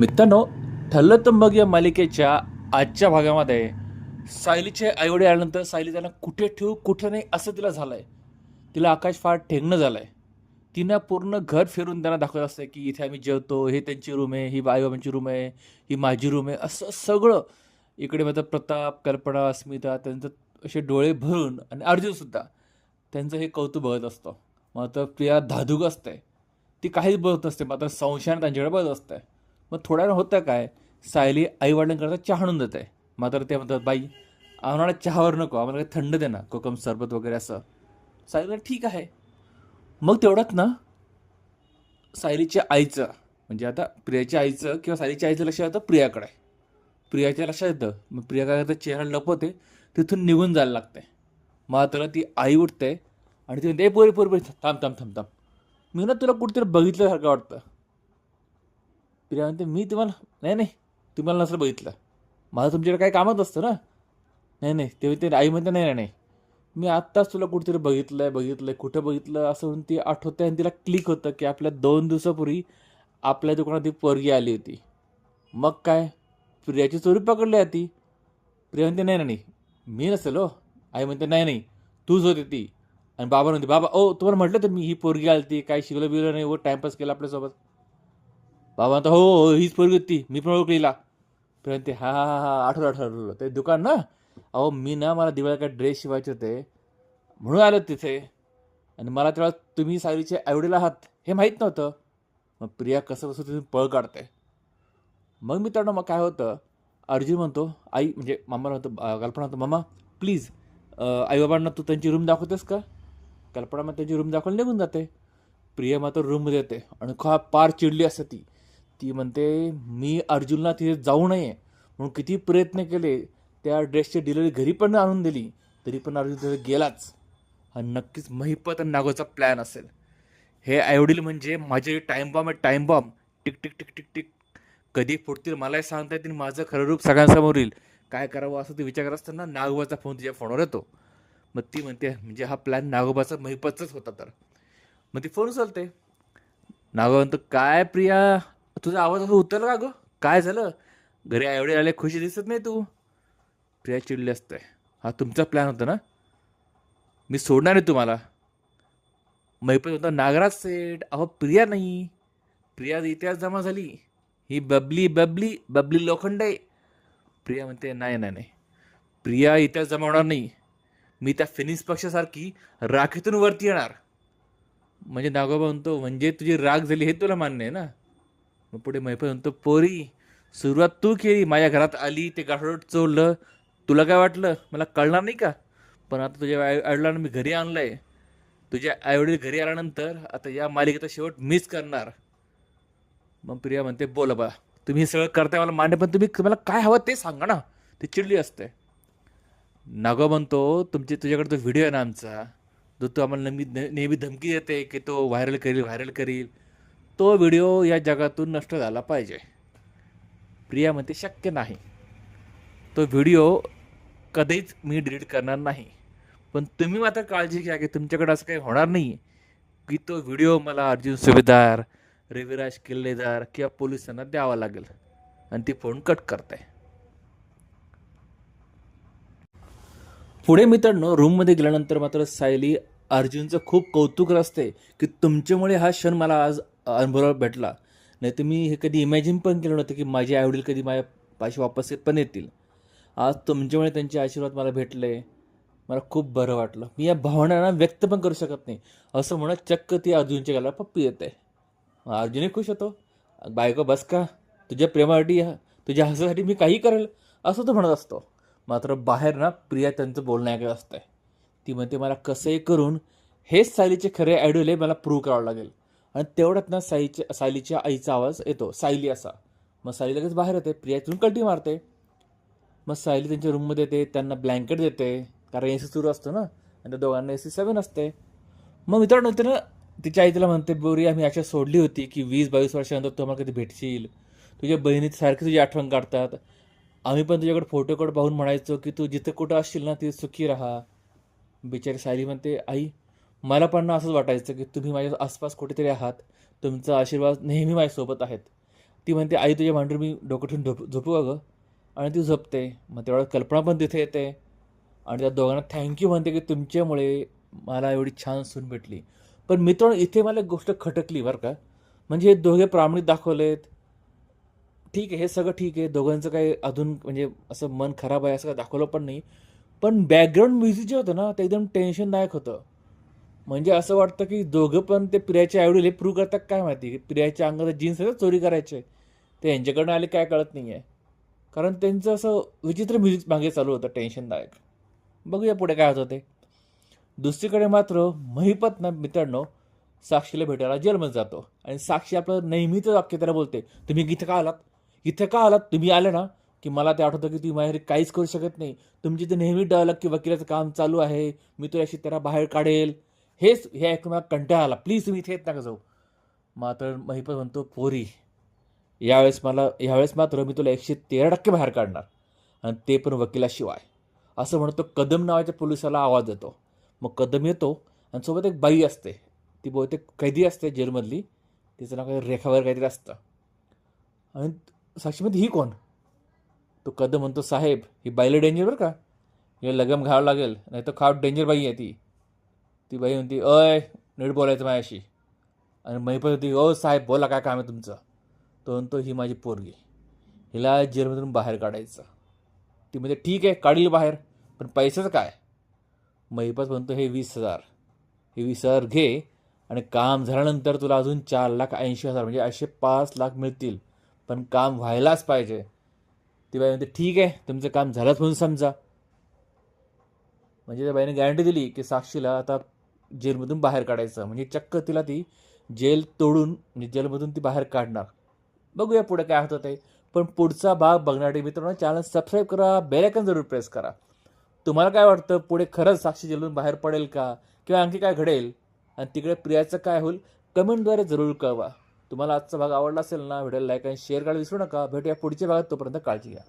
मित्रांनो ठरलं तर मग या मालिकेच्या आजच्या भागामध्ये सायलीचे आईवडील आल्यानंतर सायली त्यांना कुठे ठेवू कुठे नाही असं तिला झालं आहे तिला आकाश फार ठेंगणं झालं आहे तिनं पूर्ण घर फिरून त्यांना दाखवत असतं की इथे आम्ही जेवतो हे त्यांची रूम आहे ही आईबाबांची रूम आहे ही माझी रूम आहे असं सगळं. इकडे मात्र प्रताप कल्पना अस्मिता त्यांचं असे डोळे भरून आणि अर्जुनसुद्धा त्यांचं हे कौतुक बघत असतं. मात्र प्रिया धादूक असते. ती काहीच बघत नसते मात्र संशयाने त्यांच्याकडे बघत असते. मग थोड्या वेळ होतं काय? सायली आईवडिलांकरता चहा आणून देते मात्र ते म्हणतात बाई आम्हाला चहावर नको आम्हाला काही थंड दे ना कोकम सरबत वगैरे असं. सायलीला ठीक आहे. मग तेवढ्यात ना सायलीच्या आईचं म्हणजे आता प्रियाच्या आईचं किंवा सायलीच्या आईचं लक्ष येतं प्रियाकडे प्रियाच्या लक्षात येतं. मग प्रिया काय करते चेहरा लपवते तिथून निघून जायला लागते. मात्र ती आई उठते आणि ती म्हणते "ए, पोरी पोरी पोरी थांब थांब थांब थांब. मी ना तुला कुठेतरी बघितल्यासारखं वाटतं. प्रिया म्हणते मी तुम्हाला नाही नाही तुम्हाला नसलं बघितलं. माझं तुमच्याकडे काही कामच असतं ना. नाही नाही. ते ते आई म्हणते नाही नाही नाही. मी आत्ताच तुला कुठेतरी बघितलं आहे बघितलं आहे कुठं बघितलं? असं म्हणून ती आठवते आणि तिला क्लिक होतं की आपल्या दोन दिवसापूर्वी आपल्या दुकानात ती पोरगी आली होती. मग काय? प्रियाची चोरी पकडली आहे ती. प्रिया म्हणते नाही नाही नाही. मी नसेल हो. आई म्हणते नाही नाही. तूच होती ती. आणि बाबा म्हणते बाबा ओ तुम्हाला म्हटलं तर मी ही पोरगी आली ती काय शिकलं बिलं नाही व टाईमपास केला आपल्यासोबत. बाबा म्हणतो हो हो हीच पोरगी होती. मी पण ओळखलीला. प्रिया हा हा हा हा आठवलं आठवलं ते दुकान ना? अहो मी ना मला दिवाळी काय ड्रेस शिवायचे होते. म्हणून आलं तिथे. आणि मला तेव्हा तुम्ही सायलीचे आवडीला आहात हे माहीत नव्हतं. मग प्रिया कसं कसं तिथून पळ काढते. मग मित्रांनो मग काय होतं? अर्जुन म्हणतो आई म्हणजे मामा म्हणतो कल्पना म्हणतो मामा प्लीज आईबाबांना तू त्यांची रूम दाखवतेस का? कल्पना मग त्यांची रूम दाखवून निघून जाते. प्रिया मात्र रूममध्ये येते. आणि खा पार चिडली असते ती. ती म्हणते मी अर्जुनला तिथे जाऊ नये. म्हणून किती प्रयत्न केले त्या ड्रेसची डिलिव्हरी घरी पण आणून दिली तरी पण अर्जुन तिथे गेलाच. हा नक्कीच महिपत आणि नागोचा प्लॅन असेल. हे आईवडील म्हणजे माझे टाईम बॉम्ब आहे time bomb tick tick tick tick tick. कधी फुटतील मलाही सांगता येतील माझं खरं रूप सगळ्यांसमोर येईल. काय करावं असं ते विचार करत असताना नागोबाचा फोन तिच्या फोनवर येतो. मग ती म्हणते म्हणजे हा प्लॅन नागोबाचा महिपतचाच होता तर. मग ती फोन उचलते. नागोबा म्हणतो काय प्रिया तुझा आवाज असं उतरला का गं? काय झालं? घरी एवढे आले खुशी दिसत नाही तू? प्रिया चिडली असते. हा तुमचा प्लॅन होता ना? मी सोडणार आहे तुम्हाला. मैपत होता नागराज सेठ. अहो प्रिया नाही. प्रिया इतिहास जमा झाली. ही बबली बबली बबली लोखंड. आहे प्रिया म्हणते नाही नाही नाही. प्रिया इतिहास जमा होणार नाही. मी त्या फिनिक्स पक्षासारखी राखेतून वरती येणार. म्हणजे नागोबा म्हणतो म्हणजे तुझी राग झाली हे तुला मान्य आहे ना? मग पुढे मैफल म्हणतो पोरी सुरुवात तू केली माझ्या घरात आली ते गाठोड चोरलं. तुला काय वाटलं? मला कळणार नाही का? पण आता तुझ्या आई आईवडिलांना मी घरी आणलं आहे तुझ्या आईवडील घरी आल्यानंतर आता या मालिकेचा शेवट मिस करणार. मग प्रिया म्हणते बोला बा तुम्ही हे सगळं करताय मला मान्य पण तुम्ही तुम्हाला काय हवं ते सांगा ना. ती चिडली असते. नागो म्हणतो तुमचे तुझ्याकडे तो व्हिडिओ आहे ना आमचा. जो तू आम्हाला नेहमी नेहमी धमकी देते की तो व्हायरल करील व्हायरल करील. तो व्हिडिओ या जगातून नष्ट झाला पाहिजे. प्रिया म्हणते शक्य नाही. तो व्हिडिओ कधीच मी डिलीट करणार नाही. पण तुम्ही मात्र काळजी घ्या की तुमच्याकडे असं काही होणार नाही की तो व्हिडिओ मला अर्जुन सुभेदार रविराज किल्लेदार किंवा पोलिसांना द्यावा लागेल आणि ती फोन कट करते. पुढे मित्रांनो रूममध्ये गेल्यानंतर मात्र सायली अर्जुनचं खूप कौतुक असते की तुमच्यामुळे हा क्षण मला आज अनुभव भेटला. नाही तर मी हे कधी इमॅजिन पण केलं नव्हतं की माझे आईवडील कधी माझ्या पाशी वापस पण येतील. आज तुमच्यामुळे म्हणजे त्यांचे आशीर्वाद मला भेटले. मला खूप बरं वाटलं. मी या भावनांना व्यक्त पण करू शकत नाही. असं म्हणत चक्क ती अर्जुनच्या गाला पप्पी येते. अर्जुनही खुश होतो. बायको बस का. तुझ्या प्रेमासाठी तुझ्या हसासाठी मी काही करेल. असं तो म्हणत असतो. मात्र बाहेर ना प्रिया त्यांचं बोलणं ऐकत असतंय ती म्हणते मला कसंही करून हेच सायलीचे खरे आयडॉल आहे मला प्रूव्ह करावं लागेल. आणि तेवढ्यात ना साईच्या सायलीच्या आईचा आवाज येतो. सायली असा. मग सायली लगेच बाहेर येते. प्रिया इथून कल्टी मारते. मग सायली त्यांच्या रूममध्ये येते. त्यांना ब्लँकेट देते. कारण ए सी सुरू असतो ना. आणि त्या दोघांना ए सी सेवन असते. मग मित्रांनो ते ना तिच्या आई तिला म्हणते बोरी आम्ही अशा सोडली होती की वीस बावीस वर्षानंतर तुम्हाला कधी भेटशील. तुझ्या बहिणीत सारखी तुझी आठवण काढतात. आम्ही पण तुझ्याकडे फोटोकडे पाहून म्हणायचो की तू जिथं कुठं असशील ना तिथे सुखी राहा. बिचारी सायली म्हणते आई मला पण असंच वाटायचं की तुम्ही माझ्या आसपास कुठेतरी आहात. तुमचा आशीर्वाद नेहमी माझ्यासोबत आहेत. ती म्हणते आई तुझ्या मांडीवर मी डोकं ठेवून झोप झोपू अगं. आणि ती झोपते. मग तेवढ्या कल्पना पण तिथे येते. आणि त्या दोघांना थँक्यू म्हणते की तुमच्यामुळे मला एवढी छान सून भेटली. पण मित्रांनो इथे मला एक गोष्ट खटकली बरं का. म्हणजे हे दोघे प्रामाणिक दाखवलेत. ठीक आहे हे सगळं ठीक आहे. दोघांचं काही अजून म्हणजे असं मन खराब आहे असं काही दाखवलं पण नाही. पण बॅकग्राऊंड म्युझिक जे होतं ना ते एकदम टेन्शनदायक होतं. म्हणजे असं वाटतं की दोघं पण ते प्रियाचे आईवडील हे प्रूव्ह करतात काय माहिती? की प्रियाच्या अंगात जीन्स आहे चोरी करायचे. ते यांच्याकडनं आले काय कळत नाही आहे कारण त्यांचं असं विचित्र म्युझिक मागे चालू होतं टेन्शनदायक बघूया पुढे काय होतं ते. दुसरीकडे मात्र महिपत ना मित्रांनो साक्षीला भेटायला जेलमध्ये जातो. आणि साक्षी आपलं नेहमीच वाक्य त्याला बोलते तुम्ही इथं का आलात? इथं का आलात? तुम्ही आले ना? की मला ते आठवतं की तुम्ही माझ्या काहीच करू शकत नाही. तुमची ते नेहमी डायलॉग की वकिलाचं काम चालू आहे. मी तुझ्याशी त्याला बाहेर काढेल. हेच हे ऐकून मला कंटाळा आला. प्लीज तुम्ही इथे येत नका जाऊ. मात्र महिपत म्हणतो पोरी यावेळेस मला यावेळेस मात्र मी तुला एकशे तेरा टक्के बाहेर काढणार आणि ते पण वकिलाशिवाय. असं म्हणतो कदम नावाच्या पोलिसाला आवाज येतो मग कदम येतो आणि सोबत एक बाई असते. ती बहुतेक कैदी असते जेलमधली. तिचं नाव काही रेखावर काहीतरी असतं. आणि साक्षीमध्ये ही कोण? तो कदम म्हणतो साहेब ही बाईला डेंजर बरं का? हे लगम घ्यावं लागेल. नाही तर खाव डेंजर बाई आहे ती. ती बाई म्हणती अय नीट बोलायचं माझ्याशी. आणि महिपत होती ओ साहेब बोला काय काम आहे तुमचं? तो म्हणतो ही माझी पोरगी. हिला जेलमधून बाहेर काढायचं. ती म्हणजे ठीक आहे काढील बाहेर पण पैशाचं काय? महिपत म्हणतो हे वीस हजार. हे वीस हजार घे आणि काम झाल्यानंतर तुला अजून चार लाख ऐंशी हजार म्हणजे असे पाच लाख मिळतील. पण काम व्हायलाच पाहिजे. ती बाई म्हणते ठीक आहे तुमचं काम झालंच म्हणून समजा. म्हणजे त्या बाईने गॅरंटी दिली की साक्षीला आता जेलमधून बाहेर काढायचं. म्हणजे चक्क तिला ती जेल तोडून म्हणजे जेलमधून ती बाहेर काढणार. बघूया पुढे काय होतं ते. पण पुढचा भाग बघण्यासाठी मित्रांनो. चॅनल सबस्क्राईब करा बेलायकन जरूर प्रेस करा. तुम्हाला काय वाटतं? पुढे खरंच साक्षी जेलमधून बाहेर पडेल का? किंवा आणखी काय घडेल? आणि तिकडे प्रियाचं काय होईल? कमेंटद्वारे जरूर कळवा. तुम्हाला आजचा भाग आवडला असेल ना व्हिडिओ लाईक आणि शेअर करायला विसरू नका. भेटूया पुढच्या भागात. तोपर्यंत काळजी घ्या.